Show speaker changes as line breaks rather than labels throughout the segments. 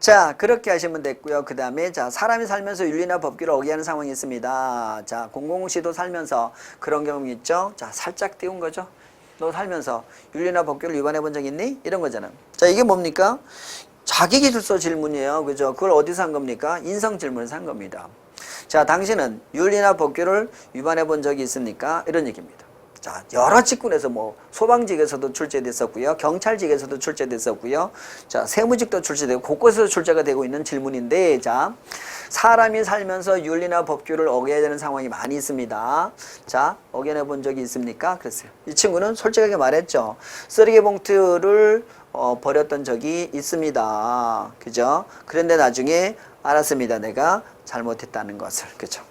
자, 그렇게 하시면 됐고요. 그 다음에 자, 사람이 살면서 윤리나 법규를 어기하는 상황이 있습니다. 자, 공공우 씨도 살면서 그런 경험이 있죠. 자, 살짝 띄운 거죠. 너 살면서 윤리나 법규를 위반해 본 적 있니? 이런 거잖아. 자, 이게 뭡니까? 자기 기술서 질문이에요. 그죠? 그걸 어디서 한 겁니까? 인성 질문에서 한 겁니다. 자, 당신은 윤리나 법규를 위반해 본 적이 있습니까? 이런 얘기입니다. 자, 여러 직군에서 뭐 소방직에서도 출제됐었고요. 경찰직에서도 출제됐었고요. 자, 세무직도 출제되고 곳곳에서 출제가 되고 있는 질문인데 자, 사람이 살면서 윤리나 법규를 어겨야 되는 상황이 많이 있습니다. 자, 어겨내 본 적이 있습니까? 그랬어요. 이 친구는 솔직하게 말했죠. 쓰레기 봉투를 어, 버렸던 적이 있습니다. 그죠? 그런데 나중에 알았습니다. 내가 잘못했다는 것을. 그죠?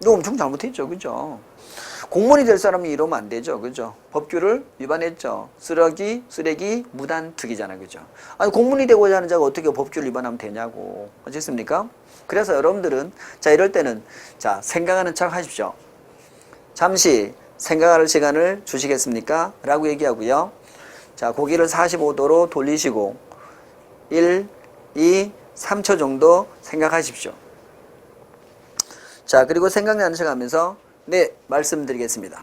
이거 엄청 잘못했죠. 그죠? 공무원이 될 사람이 이러면 안 되죠. 그죠? 법규를 위반했죠. 쓰레기, 쓰레기, 무단 투기잖아요. 그죠? 아니, 공무원이 되고자 하는 자가 어떻게 법규를 위반하면 되냐고. 어쨌습니까? 그래서 여러분들은, 자, 이럴 때는, 자, 생각하는 척 하십시오. 잠시 생각할 시간을 주시겠습니까? 라고 얘기하고요. 자, 고개를 45도로 돌리시고, 1, 2, 3초 정도 생각하십시오. 자, 그리고 생각나는 척 하면서, 네, 말씀드리겠습니다.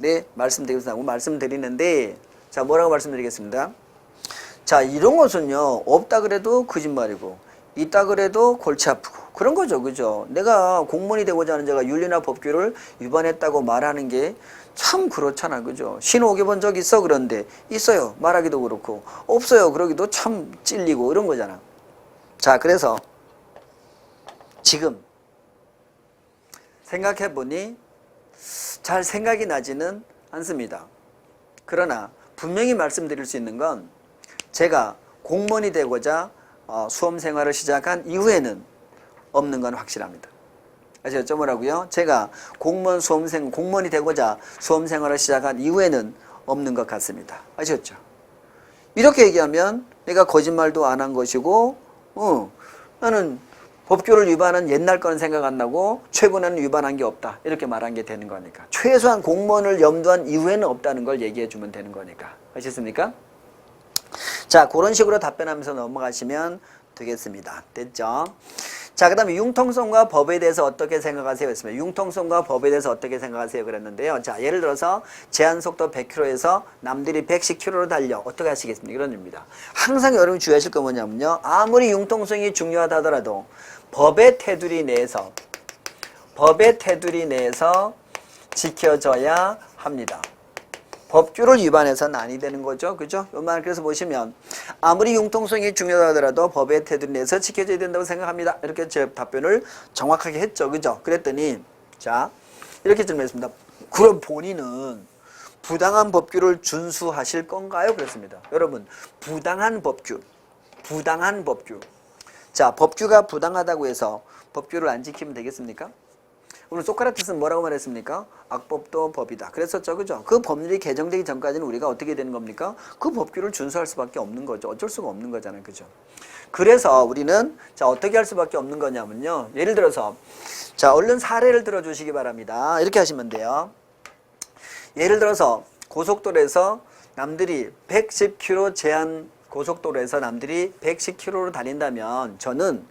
네, 말씀드리겠습니다. 하고 말씀드리는데, 자, 뭐라고 말씀드리겠습니다. 자, 이런 것은요, 없다 그래도 거짓말이고, 있다 그래도 골치 아프고, 그런 거죠. 그죠? 내가 공무원이 되고자 하는 자가 윤리나 법규를 위반했다고 말하는 게 참 그렇잖아. 그죠? 신호 오게 본 적 있어? 그런데, 있어요. 말하기도 그렇고, 없어요. 그러기도 참 찔리고, 이런 거잖아. 자, 그래서, 지금, 생각해 보니 잘 생각이 나지는 않습니다. 그러나 분명히 말씀드릴 수 있는 건 제가 공무원이 되고자 어, 수험 생활을 시작한 이후에는 없는 건 확실합니다. 아시겠죠? 뭐라고요? 제가 공무원 수험생, 공무원이 되고자 수험 생활을 시작한 이후에는 없는 것 같습니다. 아시겠죠? 이렇게 얘기하면 내가 거짓말도 안 한 것이고, 어, 나는 법규를 위반한 옛날 거는 생각 안 나고 최근에는 위반한 게 없다. 이렇게 말한 게 되는 거니까. 최소한 공무원을 염두한 이후에는 없다는 걸 얘기해 주면 되는 거니까. 아시겠습니까? 자, 그런 식으로 답변하면서 넘어가시면 되겠습니다. 됐죠? 자, 그 다음에 융통성과 법에 대해서 어떻게 생각하세요? 했습니다. 융통성과 법에 대해서 어떻게 생각하세요? 그랬는데요. 자, 예를 들어서 제한속도 100km에서 남들이 110km로 달려. 어떻게 하시겠습니까? 이런 겁니다. 항상 여러분이 주의하실 거 뭐냐면요. 아무리 융통성이 중요하다 하더라도 법의 테두리 내에서 법의 테두리 내에서 지켜져야 합니다. 법규를 위반해서는 아니 되는 거죠. 그죠? 요말 그래서 보시면 아무리 융통성이 중요하더라도 법의 테두리 내에서 지켜져야 된다고 생각합니다. 이렇게 제 답변을 정확하게 했죠. 그죠? 그랬더니 자 이렇게 질문했습니다. 그럼 본인은 부당한 법규를 준수하실 건가요? 그랬습니다. 여러분 부당한 법규 부당한 법규 자 법규가 부당하다고 해서 법규를 안 지키면 되겠습니까? 오늘 소크라테스는 뭐라고 말했습니까? 악법도 법이다. 그랬었죠. 그죠? 그 법률이 개정되기 전까지는 우리가 어떻게 되는 겁니까? 그 법규를 준수할 수밖에 없는 거죠. 어쩔 수가 없는 거잖아요. 그죠? 그래서 우리는 자, 어떻게 할 수밖에 없는 거냐면요. 예를 들어서 자, 얼른 사례를 들어 주시기 바랍니다. 이렇게 하시면 돼요. 예를 들어서 고속도로에서 남들이 110km 제한 고속도로에서 남들이 110km로 다닌다면 저는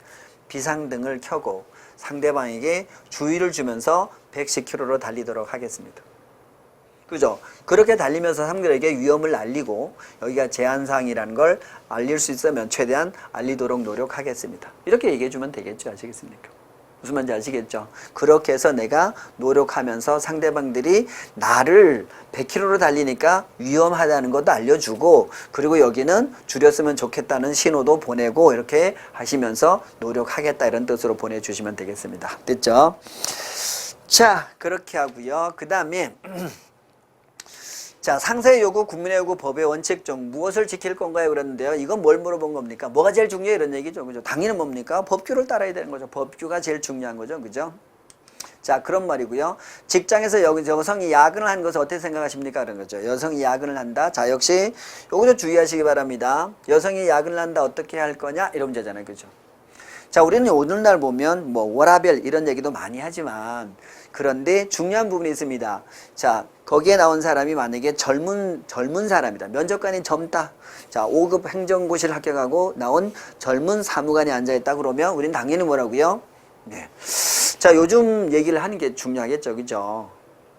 비상등을 켜고 상대방에게 주의를 주면서 110km로 달리도록 하겠습니다. 그죠? 그렇게 달리면서 상대에게 위험을 알리고 여기가 제한사항이라는 걸 알릴 수 있으면 최대한 알리도록 노력하겠습니다. 이렇게 얘기해 주면 되겠죠. 아시겠습니까? 무슨 말인지 아시겠죠? 그렇게 해서 내가 노력하면서 상대방들이 나를 100km로 달리니까 위험하다는 것도 알려주고 그리고 여기는 줄였으면 좋겠다는 신호도 보내고 이렇게 하시면서 노력하겠다 이런 뜻으로 보내주시면 되겠습니다. 됐죠? 자 그렇게 하고요. 그 다음에 자 상세의 요구, 국민의 요구, 법의 원칙 중 무엇을 지킬 건가요? 그랬는데요. 이건 뭘 물어본 겁니까? 뭐가 제일 중요해? 이런 얘기죠. 그죠? 당연히 뭡니까? 법규를 따라야 되는 거죠. 법규가 제일 중요한 거죠. 그죠? 자 그런 말이고요. 직장에서 여, 여성이 야근을 한 것을 어떻게 생각하십니까? 그런 거죠. 여성이 야근을 한다. 자 역시 요거 좀 주의하시기 바랍니다. 여성이 야근을 한다. 어떻게 할 거냐? 이런 문제잖아요. 그죠? 자, 우리는 오늘날 보면 뭐 워라벨 이런 얘기도 많이 하지만 그런데 중요한 부분이 있습니다. 자, 거기에 나온 사람이 만약에 젊은 젊은 사람이다. 면접관이 젊다. 자, 5급 행정고시를 합격하고 나온 젊은 사무관이 앉아 있다 그러면 우리는 당연히 뭐라고요? 네. 자, 요즘 얘기를 하는 게 중요하겠죠. 그죠?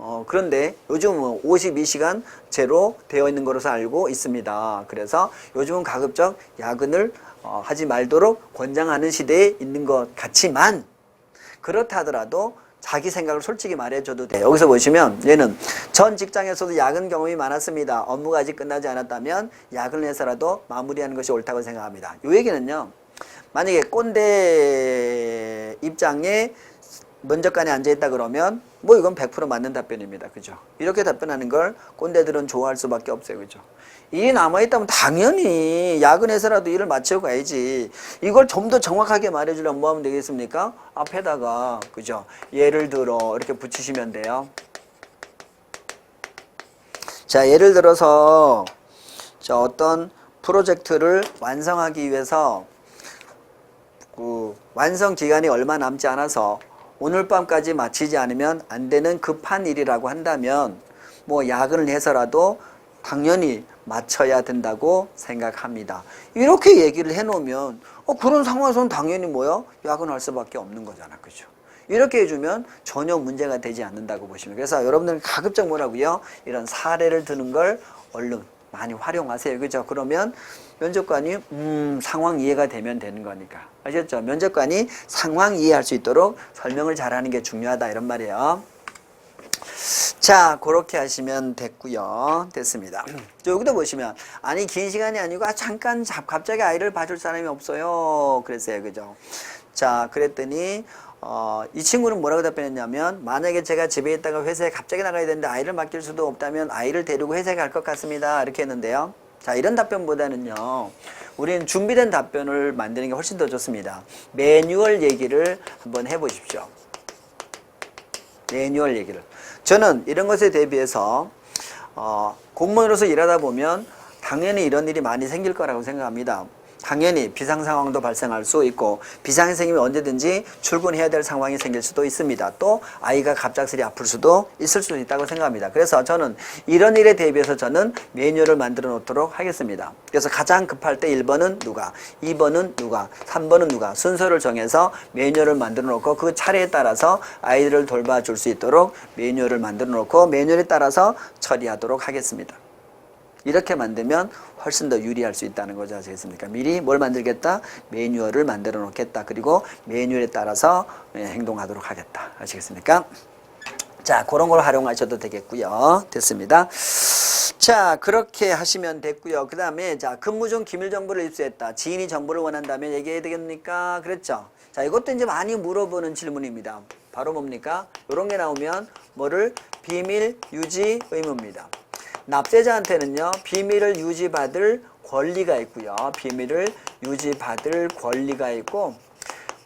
어, 그런데 요즘은 52시간 제로 되어 있는 것으로 알고 있습니다. 그래서 요즘은 가급적 야근을 어, 하지 말도록 권장하는 시대에 있는 것 같지만 그렇다 하더라도 자기 생각을 솔직히 말해줘도 돼요. 여기서 보시면 얘는 전 직장에서도 야근 경험이 많았습니다. 업무가 아직 끝나지 않았다면 야근을 해서라도 마무리하는 것이 옳다고 생각합니다. 이 얘기는요. 만약에 꼰대 입장에 면접관에 앉아있다 그러면 뭐 이건 100% 맞는 답변입니다. 그죠? 이렇게 답변하는 걸 꼰대들은 좋아할 수밖에 없어요. 그죠? 일이 남아있다면 당연히 야근해서라도 일을 마치고 가야지. 이걸 좀 더 정확하게 말해주려면 뭐 하면 되겠습니까? 앞에다가, 그죠? 예를 들어, 이렇게 붙이시면 돼요. 자, 예를 들어서, 자, 어떤 프로젝트를 완성하기 위해서 그 완성 기간이 얼마 남지 않아서 오늘 밤까지 마치지 않으면 안 되는 급한 일이라고 한다면 뭐 야근을 해서라도 당연히 맞춰야 된다고 생각합니다. 이렇게 얘기를 해놓으면 어 그런 상황에서는 당연히 뭐요 야근할 수밖에 없는 거잖아, 그죠? 이렇게 해주면 전혀 문제가 되지 않는다고 보시면 그래서 여러분들 가급적 뭐라고요? 이런 사례를 드는 걸 얼른 많이 활용하세요. 그죠? 그러면 면접관이 음 상황 이해가 되면 되는 거니까 아셨죠? 면접관이 상황 이해할 수 있도록 설명을 잘하는 게 중요하다 이런 말이에요. 자, 그렇게 하시면 됐고요. 됐습니다. 자, 여기도 보시면 아니 긴 시간이 아니고 아, 잠깐 잡- 갑자기 아이를 봐줄 사람이 없어요. 그랬어요, 그죠? 자, 그랬더니 어, 이 친구는 뭐라고 답변했냐면 만약에 제가 집에 있다가 회사에 갑자기 나가야 되는데 아이를 맡길 수도 없다면 아이를 데리고 회사에 갈 것 같습니다. 이렇게 했는데요. 자, 이런 답변보다는요. 우리는 준비된 답변을 만드는 게 훨씬 더 좋습니다. 매뉴얼 얘기를 한번 해보십시오. 매뉴얼 얘기를. 저는 이런 것에 대비해서 어, 공무원으로서 일하다 보면 당연히 이런 일이 많이 생길 거라고 생각합니다. 당연히 비상 상황도 발생할 수 있고 비상 선생님이 언제든지 출근해야 될 상황이 생길 수도 있습니다. 또 아이가 갑작스레 아플 수도 있을 수도 있다고 생각합니다. 그래서 저는 이런 일에 대비해서 저는 매뉴얼을 만들어 놓도록 하겠습니다. 그래서 가장 급할 때 1번은 누가, 2번은 누가, 3번은 누가 순서를 정해서 매뉴얼을 만들어 놓고 그 차례에 따라서 아이들을 돌봐줄 수 있도록 매뉴얼을 만들어 놓고 매뉴얼에 따라서 처리하도록 하겠습니다. 이렇게 만들면 훨씬 더 유리할 수 있다는 거죠. 아시겠습니까? 미리 뭘 만들겠다? 매뉴얼을 만들어 놓겠다. 그리고 매뉴얼에 따라서 예, 행동하도록 하겠다. 아시겠습니까? 자, 그런 걸 활용하셔도 되겠고요. 됐습니다. 자, 그렇게 하시면 됐고요. 그 다음에 자, 근무 중 기밀 정보를 입수했다. 지인이 정보를 원한다면 얘기해야 되겠습니까? 그랬죠? 자, 이것도 이제 많이 물어보는 질문입니다. 바로 뭡니까? 이런 게 나오면 뭐를 비밀 유지 의무입니다. 납세자한테는요 비밀을 유지받을 권리가 있고요. 비밀을 유지받을 권리가 있고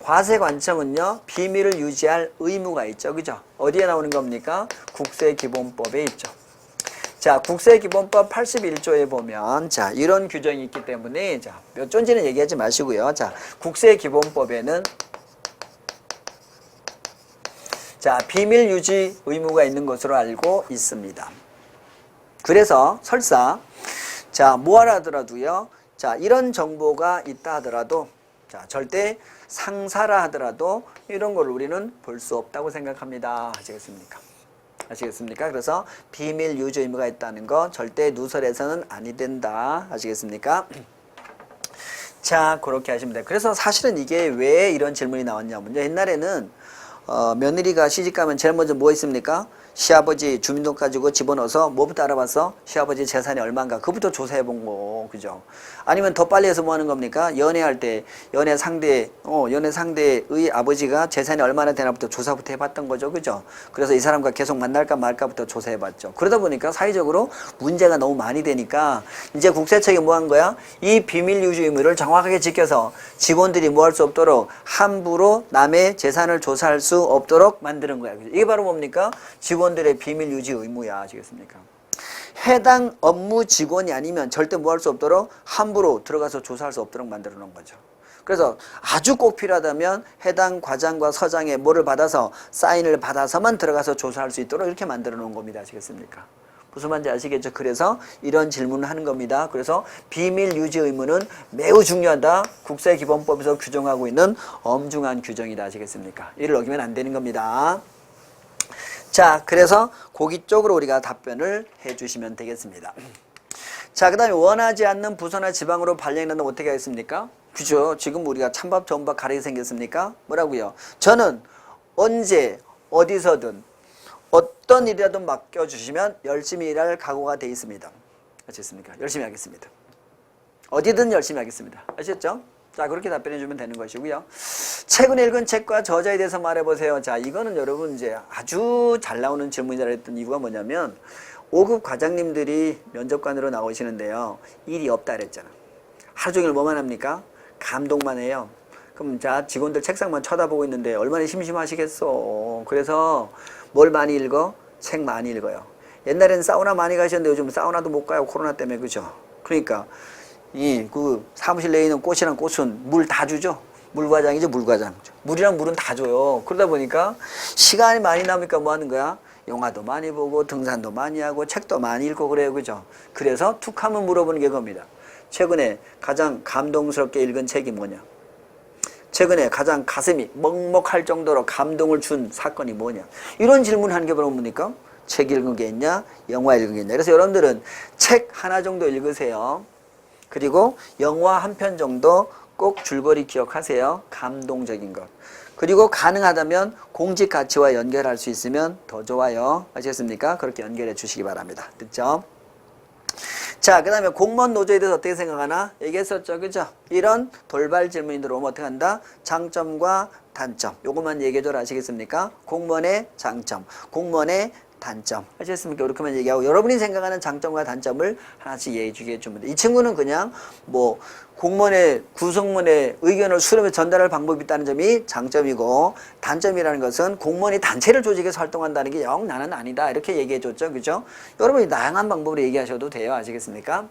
과세관청은요 비밀을 유지할 의무가 있죠. 그죠? 어디에 나오는 겁니까? 국세기본법에 있죠. 자 국세기본법 81조에 보면 자 이런 규정이 있기 때문에 자 몇 조인지는 얘기하지 마시고요. 자 국세기본법에는 자 비밀 유지 의무가 있는 것으로 알고 있습니다. 그래서 설사 자 뭐하라 하더라도요. 자 이런 정보가 있다 하더라도 자 절대 상사라 하더라도 이런 걸 우리는 볼 수 없다고 생각합니다. 아시겠습니까? 아시겠습니까? 그래서 비밀 유지 의무가 있다는 거 절대 누설해서는 아니 된다. 아시겠습니까? 자 그렇게 하시면 돼요. 그래서 사실은 이게 왜 이런 질문이 나왔냐면요. 옛날에는 어, 며느리가 시집가면 제일 먼저 뭐 있습니까? 시아버지 주민등록 가지고 집어넣어서 뭐부터 알아봤어? 시아버지 재산이 얼마인가? 그부터 조사해 본 거, 그죠? 아니면 더 빨리 해서 뭐 하는 겁니까? 연애할 때, 연애 상대, 어, 연애 상대의 아버지가 재산이 얼마나 되나부터 조사부터 해봤던 거죠, 그죠? 그래서 이 사람과 계속 만날까 말까부터 조사해 봤죠. 그러다 보니까 사회적으로 문제가 너무 많이 되니까 이제 국세청이 뭐 한 거야? 이 비밀 유지 의무를 정확하게 지켜서 직원들이 뭐 할 수 없도록 함부로 남의 재산을 조사할 수 없도록 만드는 거야. 그죠? 이게 바로 뭡니까? 직원 들의 비밀 유지 의무야. 아시겠습니까? 해당 업무 직원이 아니면 절대 뭐 할 수 없도록 함부로 들어가서 조사할 수 없도록 만들어 놓은 거죠. 그래서 아주 꼭 필요하다면 해당 과장과 서장의 뭐를 받아서 사인을 받아서만 들어가서 조사할 수 있도록 이렇게 만들어 놓은 겁니다. 아시겠습니까? 무슨 말인지 아시겠죠? 그래서 이런 질문을 하는 겁니다. 그래서 비밀 유지 의무는 매우 중요하다. 국제기본법에서 규정하고 있는 엄중한 규정이다. 아시겠습니까? 이를 어기면 안 되는 겁니다. 자, 그래서 거기 쪽으로 우리가 답변을 해 주시면 되겠습니다. 자, 그 다음에 원하지 않는 부서나 지방으로 발령이 난다면 어떻게 하겠습니까? 그죠? 지금 우리가 찬밥, 전밥 가리게 생겼습니까? 뭐라고요? 저는 언제, 어디서든 어떤 일이라도 맡겨주시면 열심히 일할 각오가 돼 있습니다. 아셨습니까? 열심히 하겠습니다. 어디든 열심히 하겠습니다. 아셨죠? 자, 그렇게 답변해 주면 되는 것이고요. 최근에 읽은 책과 저자에 대해서 말해보세요. 자, 이거는 여러분 이제 아주 잘 나오는 질문이라 했던 이유가 뭐냐면 5급 과장님들이 면접관으로 나오시는데요. 일이 없다 그랬잖아. 하루 종일 뭐만 합니까? 감독만 해요. 그럼 자, 직원들 책상만 쳐다보고 있는데 얼마나 심심하시겠어. 그래서 뭘 많이 읽어? 책 많이 읽어요. 옛날에는 사우나 많이 가셨는데 요즘 사우나도 못 가요. 코로나 때문에. 그죠? 그러니까 이 그 사무실 내에 있는 꽃이랑 꽃은 물 다 주죠. 물과장이죠, 물과장. 물이랑 물은 다 줘요. 그러다 보니까 시간이 많이 남으니까 뭐 하는 거야? 영화도 많이 보고 등산도 많이 하고 책도 많이 읽고 그래요. 그죠? 그래서 툭 하면 물어보는 게 겁니다. 최근에 가장 감동스럽게 읽은 책이 뭐냐? 최근에 가장 가슴이 먹먹할 정도로 감동을 준 사건이 뭐냐? 이런 질문하는 게 바로 뭡니까? 책 읽은 게 있냐? 영화 읽은 게 있냐? 그래서 여러분들은 책 하나 정도 읽으세요. 그리고 영화 한 편 정도 꼭 줄거리 기억하세요. 감동적인 것. 그리고 가능하다면 공직 가치와 연결할 수 있으면 더 좋아요. 아시겠습니까? 그렇게 연결해 주시기 바랍니다. 됐죠? 자, 그 다음에 공무원 노조에 대해서 어떻게 생각하나? 얘기했었죠. 그죠? 이런 돌발 질문이 들어오면 어떻게 한다? 장점과 단점. 요것만 얘기해 줘라. 아시겠습니까? 공무원의 장점, 공무원의 단점. 아시겠습니까? 이렇게만 얘기하고 여러분이 생각하는 장점과 단점을 하나씩 얘기해 해주면 돼. 이 친구는 그냥 뭐 공무원의 구성문의 의견을 수렴해 전달할 방법이 있다는 점이 장점이고 단점이라는 것은 공무원이 단체를 조직해서 활동한다는 게 영 나는 아니다. 이렇게 얘기해 줬죠. 그죠? 여러분이 다양한 방법으로 얘기하셔도 돼요. 아시겠습니까?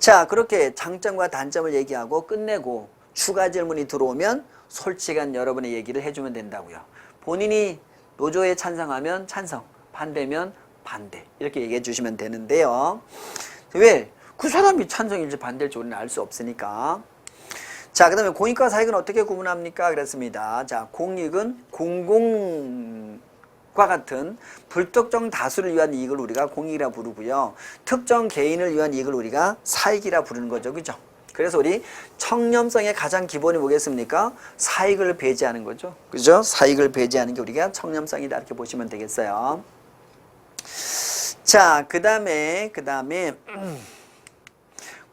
자, 그렇게 장점과 단점을 얘기하고 끝내고 추가 질문이 들어오면 솔직한 여러분의 얘기를 해주면 된다고요. 본인이 노조에 찬성하면 찬성, 반대면 반대 이렇게 얘기해 주시면 되는데요. 왜? 그 사람이 찬성일지 반대일지 우리는 알 수 없으니까. 자, 그 다음에 공익과 사익은 어떻게 구분합니까? 그랬습니다. 자, 공익은 공공 과 같은 불특정 다수를 위한 이익을 우리가 공익이라 부르고요. 특정 개인을 위한 이익을 우리가 사익이라 부르는 거죠. 그죠? 그래서 우리 청렴성의 가장 기본이 뭐겠습니까? 사익을 배제하는 거죠. 그죠? 사익을 배제하는 게 우리가 청렴성이다. 이렇게 보시면 되겠어요. 자, 그 다음에, 그 다음에,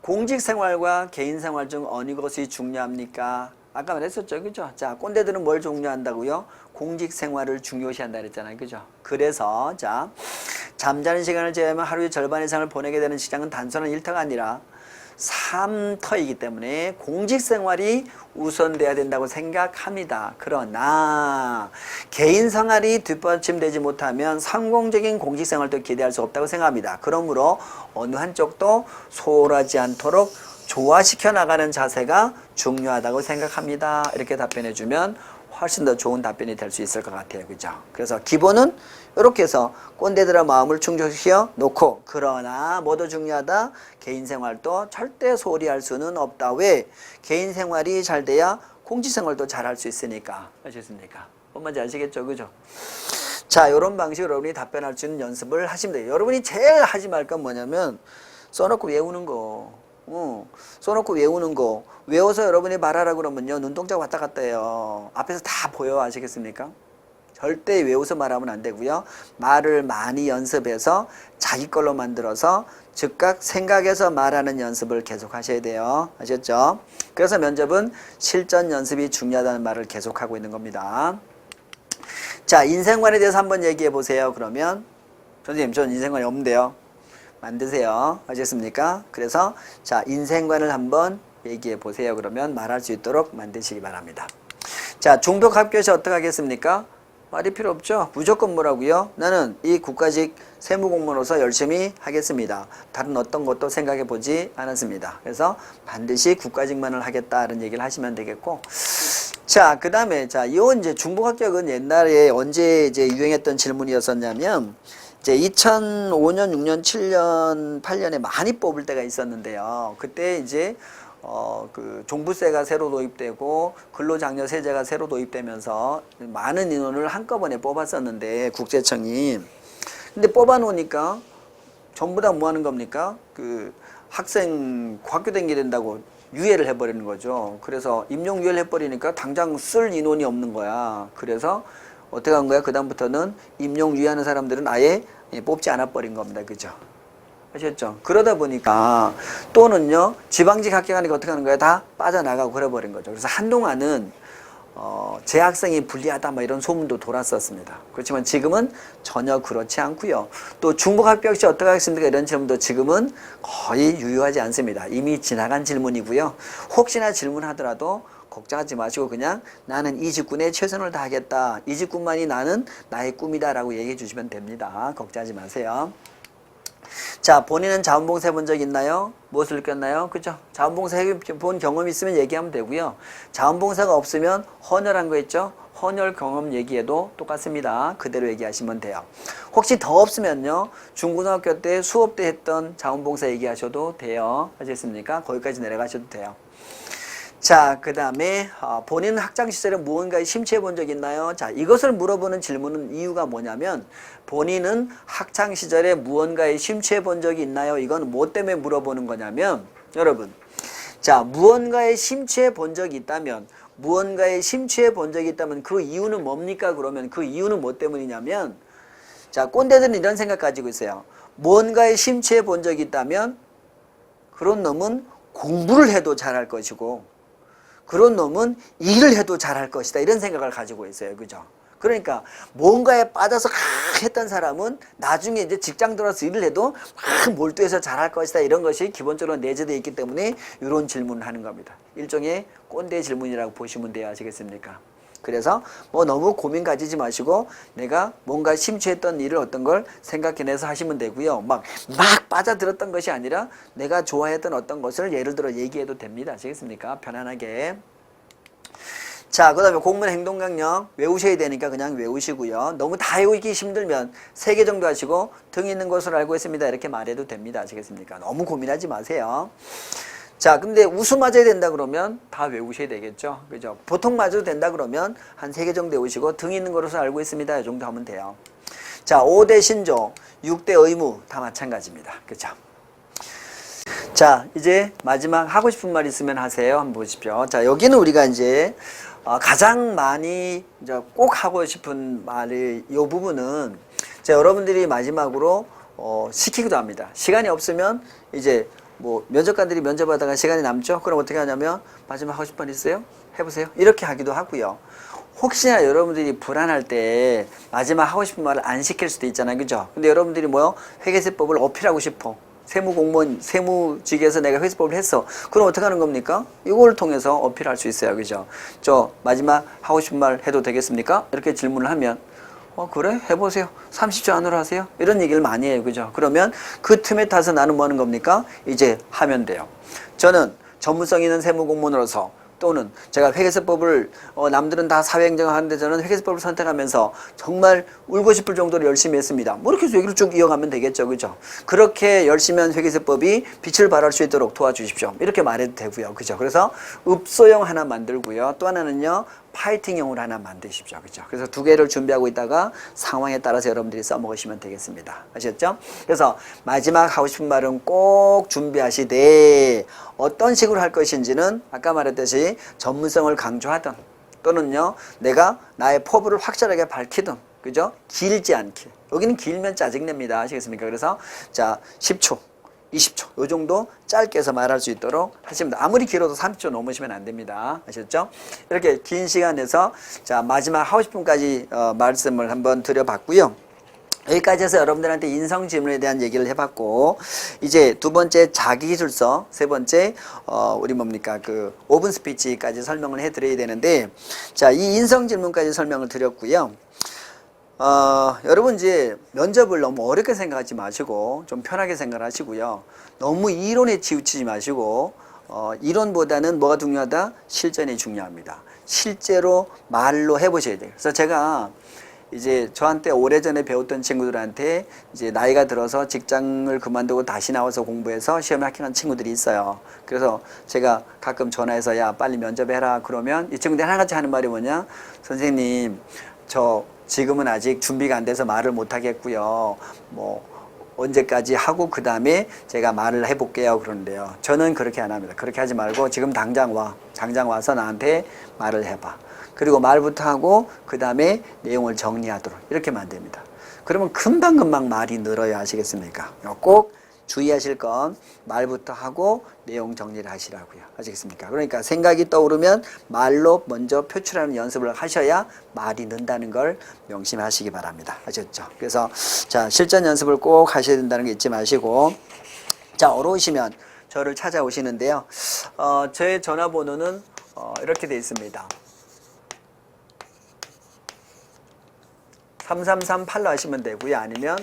공직 생활과 개인 생활 중 어느 것이 중요합니까? 아까 말했었죠. 그죠? 자, 꼰대들은 뭘 중요한다고요? 공직 생활을 중요시한다 그랬잖아요. 그죠? 그래서, 자, 잠자는 시간을 제외하면 하루의 절반 이상을 보내게 되는 직장은 단순한 일터가 아니라 삼터이기 때문에 공직 생활이 우선돼야 된다고 생각합니다. 그러나 개인 생활이 뒷받침되지 못하면 성공적인 공직 생활도 기대할 수 없다고 생각합니다. 그러므로 어느 한쪽도 소홀하지 않도록 조화시켜 나가는 자세가 중요하다고 생각합니다. 이렇게 답변해 주면 훨씬 더 좋은 답변이 될 수 있을 것 같아요. 그죠? 그래서 기본은 이렇게 해서 꼰대들의 마음을 충족시켜 놓고 그러나 뭐도 중요하다? 개인 생활도 절대 소홀히 할 수는 없다. 왜? 개인 생활이 잘 돼야 공직 생활도 잘 할 수 있으니까. 아시겠습니까? 뭔 말인지 아시겠죠? 그죠? 자, 이런 방식으로 여러분이 답변할 수 있는 연습을 하시면 돼요. 여러분이 제일 하지 말 건 뭐냐면 써놓고 외우는 거. 어, 써놓고 외우는 거. 외워서 여러분이 말하라 그러면요. 눈동자 왔다 갔다 해요. 앞에서 다 보여. 아시겠습니까? 절대 외워서 말하면 안 되고요. 말을 많이 연습해서 자기 걸로 만들어서 즉각 생각해서 말하는 연습을 계속 하셔야 돼요. 아셨죠? 그래서 면접은 실전 연습이 중요하다는 말을 계속하고 있는 겁니다. 자, 인생관에 대해서 한번 얘기해 보세요. 그러면 선생님, 전 인생관이 없는데요. 만드세요. 아셨습니까? 그래서 자, 인생관을 한번 얘기해 보세요. 그러면 말할 수 있도록 만드시기 바랍니다. 자, 중복 합격시 어떻게 하겠습니까? 말이 필요 없죠. 무조건 뭐라고요? 나는 이 국가직 세무공무원으로서 열심히 하겠습니다. 다른 어떤 것도 생각해 보지 않았습니다. 그래서 반드시 국가직만을 하겠다는 얘기를 하시면 되겠고 자, 그 다음에, 자, 요 이제 중복 합격은 옛날에 언제 이제 유행했던 질문이었었냐면, 이제 2005년, 6년, 7년, 8년에 많이 뽑을 때가 있었는데요. 그때 이제, 어, 그 종부세가 새로 도입되고, 근로장려 세제가 새로 도입되면서 많은 인원을 한꺼번에 뽑았었는데, 국세청이. 근데 뽑아놓으니까 전부 다 뭐 하는 겁니까? 그 학생 학교 다니게 된다고 유예를 해버리는 거죠. 그래서 임용 유예를 해버리니까 당장 쓸 인원이 없는 거야. 그래서 어떻게 한 거야? 그다음부터는 임용 유예하는 사람들은 아예 예, 뽑지 않아 버린 겁니다. 그죠? 아셨죠? 그러다 보니까 또는요 지방직 합격하니까 어떻게 하는 거야? 다 빠져나가고 그래버린 거죠. 그래서 한동안은 어, 재학생이 불리하다 뭐 이런 소문도 돌았었습니다. 그렇지만 지금은 전혀 그렇지 않고요. 또 중복 합격 시 어떻게 하겠습니까? 이런 질문도 지금은 거의 유효하지 않습니다. 이미 지나간 질문이고요. 혹시나 질문하더라도 걱정하지 마시고 그냥 나는 이 직군에 최선을 다하겠다. 이 직군만이 나는 나의 꿈이다 라고 얘기해 주시면 됩니다. 걱정하지 마세요. 자, 본인은 자원봉사 해본 적 있나요? 무엇을 느꼈나요? 그죠? 자원봉사 해본 경험 있으면 얘기하면 되고요. 자원봉사가 없으면 헌혈한 거 있죠? 헌혈 경험 얘기해도 똑같습니다. 그대로 얘기하시면 돼요. 혹시 더 없으면요. 중고등학교 때 수업 때 했던 자원봉사 얘기하셔도 돼요. 아시겠습니까? 거기까지 내려가셔도 돼요. 자, 그 다음에 어, 본인 학창 시절에 무언가에 심취해 본 적 있나요? 자, 이것을 물어보는 질문은 이유가 뭐냐면 본인은 학창 시절에 무언가에 심취해 본 적이 있나요? 이건 뭐 때문에 물어보는 거냐면 여러분, 자, 무언가에 심취해 본 적이 있다면 무언가에 심취해 본 적이 있다면 그 이유는 뭡니까? 그러면 그 이유는 뭐 때문이냐면 자, 꼰대들은 이런 생각 가지고 있어요. 무언가에 심취해 본 적이 있다면 그런 놈은 공부를 해도 잘할 것이고 그런 놈은 일을 해도 잘할 것이다. 이런 생각을 가지고 있어요. 그죠? 그러니까 뭔가에 빠져서 막 했던 사람은 나중에 이제 직장 들어서 일을 해도 막 몰두해서 잘할 것이다. 이런 것이 기본적으로 내재되어 있기 때문에 이런 질문을 하는 겁니다. 일종의 꼰대 질문이라고 보시면 돼요. 아시겠습니까? 그래서 뭐 너무 고민 가지지 마시고 내가 뭔가 심취했던 일을 어떤 걸 생각해내서 하시면 되고요. 막, 막 빠져들었던 것이 아니라 내가 좋아했던 어떤 것을 예를 들어 얘기해도 됩니다. 아시겠습니까? 편안하게. 자, 그 다음에 공문 행동 강령 외우셔야 되니까 그냥 외우시고요. 너무 다 외우기 힘들면 세 개 정도 하시고 등 있는 것으로 알고 있습니다. 이렇게 말해도 됩니다. 아시겠습니까? 너무 고민하지 마세요. 자, 근데 웃음 맞아야 된다 그러면 다 외우셔야 되겠죠. 그죠? 보통 맞아도 된다 그러면 한 세 개 정도 외우시고 등 있는 것으로 알고 있습니다. 이 정도 하면 돼요. 자, 5대 신조, 6대 의무 다 마찬가지입니다. 그죠? 자, 이제 마지막 하고 싶은 말 있으면 하세요. 한번 보십시오. 자, 여기는 우리가 이제 어, 가장 많이 이제 꼭 하고 싶은 말이 이 부분은 자, 여러분들이 마지막으로 어, 시키기도 합니다. 시간이 없으면 이제 뭐 면접관들이 면접하다가 시간이 남죠? 그럼 어떻게 하냐면 마지막 하고 싶은 말 있어요? 해보세요. 이렇게 하기도 하고요. 혹시나 여러분들이 불안할 때 마지막 하고 싶은 말을 안 시킬 수도 있잖아요. 그죠? 근데 여러분들이 뭐요? 회계세법을 어필하고 싶어. 세무 공무원, 세무직에서 내가 회계세법을 했어. 그럼 어떻게 하는 겁니까? 이걸 통해서 어필할 수 있어요. 그죠? 저 마지막 하고 싶은 말 해도 되겠습니까? 이렇게 질문을 하면 어 그래? 해보세요. 30초 안으로 하세요. 이런 얘기를 많이 해요. 그죠? 그러면 그 틈에 타서 나는 뭐 하는 겁니까? 이제 하면 돼요. 저는 전문성 있는 세무공무원으로서 또는 제가 회계세법을 어, 남들은 다 사회행정을 하는데 저는 회계세법을 선택하면서 정말 울고 싶을 정도로 열심히 했습니다. 뭐 이렇게 해서 얘기를 쭉 이어가면 되겠죠. 그죠? 그렇게 열심히 한 회계세법이 빛을 발할 수 있도록 도와주십시오. 이렇게 말해도 되고요. 그죠? 그래서 읍소형 하나 만들고요. 또 하나는요. 파이팅용을 하나 만드십시오. 그죠? 그래서 두 개를 준비하고 있다가 상황에 따라서 여러분들이 써먹으시면 되겠습니다. 아셨죠? 그래서 마지막 하고 싶은 말은 꼭 준비하시되 어떤 식으로 할 것인지는 아까 말했듯이 전문성을 강조하든 또는요 내가 나의 포부를 확실하게 밝히든 그죠? 길지 않게 여기는 길면 짜증냅니다. 아시겠습니까? 그래서 자 10초 20초 요 정도 짧게 해서 말할 수 있도록 하십니다. 아무리 길어도 30초 넘으시면 안 됩니다. 아셨죠? 이렇게 긴 시간에서 자 마지막 하고 싶은 까지 어, 말씀을 한번 드려봤고요. 여기까지 해서 여러분들한테 인성 질문에 대한 얘기를 해봤고 이제 두 번째 자기 기술서 세 번째 어 우리 뭡니까 그 오픈 스피치까지 설명을 해드려야 되는데 자 이 인성 질문까지 설명을 드렸고요. 어, 여러분 이제 면접을 너무 어렵게 생각하지 마시고 좀 편하게 생각하시고요. 너무 이론에 치우치지 마시고 어, 이론보다는 뭐가 중요하다? 실전이 중요합니다. 실제로 말로 해보셔야 돼요. 그래서 제가 이제 저한테 오래전에 배웠던 친구들한테 이제 나이가 들어서 직장을 그만두고 다시 나와서 공부해서 시험에 합격한 친구들이 있어요. 그래서 제가 가끔 전화해서 야 빨리 면접해라 그러면 이 친구들이 하나같이 하는 말이 뭐냐 선생님 저 지금은 아직 준비가 안 돼서 말을 못 하겠고요. 뭐 언제까지 하고 그 다음에 제가 말을 해볼게요 그러는데요. 저는 그렇게 안 합니다. 그렇게 하지 말고 지금 당장 와. 당장 와서 나한테 말을 해봐. 그리고 말부터 하고 그 다음에 내용을 정리하도록 이렇게 만듭니다. 그러면 금방금방 말이 늘어야 아시겠습니까? 꼭 주의하실 건 말부터 하고 내용 정리를 하시라고요. 아시겠습니까? 그러니까 생각이 떠오르면 말로 먼저 표출하는 연습을 하셔야 말이 는다는 걸 명심하시기 바랍니다. 아셨죠? 그래서 자, 실전 연습을 꼭 하셔야 된다는 거 잊지 마시고 자, 어려우시면 저를 찾아오시는데요. 어, 제 전화번호는 어, 이렇게 되어 있습니다. 3338로 하시면 되고요. 아니면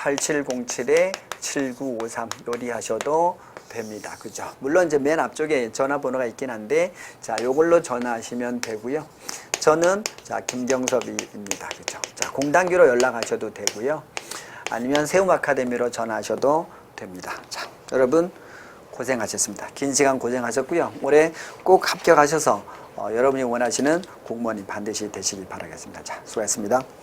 010-8707-7953 요리하셔도 됩니다. 그죠? 물론 이제 맨 앞쪽에 전화번호가 있긴 한데 자, 요걸로 전화하시면 되고요. 저는 자, 김경섭입니다. 그죠? 자, 공단기로 연락하셔도 되고요. 아니면 세움 아카데미로 전화하셔도 됩니다. 자, 여러분 고생하셨습니다. 긴 시간 고생하셨고요. 올해 꼭 합격하셔서 어, 여러분이 원하시는 공무원이 반드시 되시길 바라겠습니다. 자, 수고하셨습니다.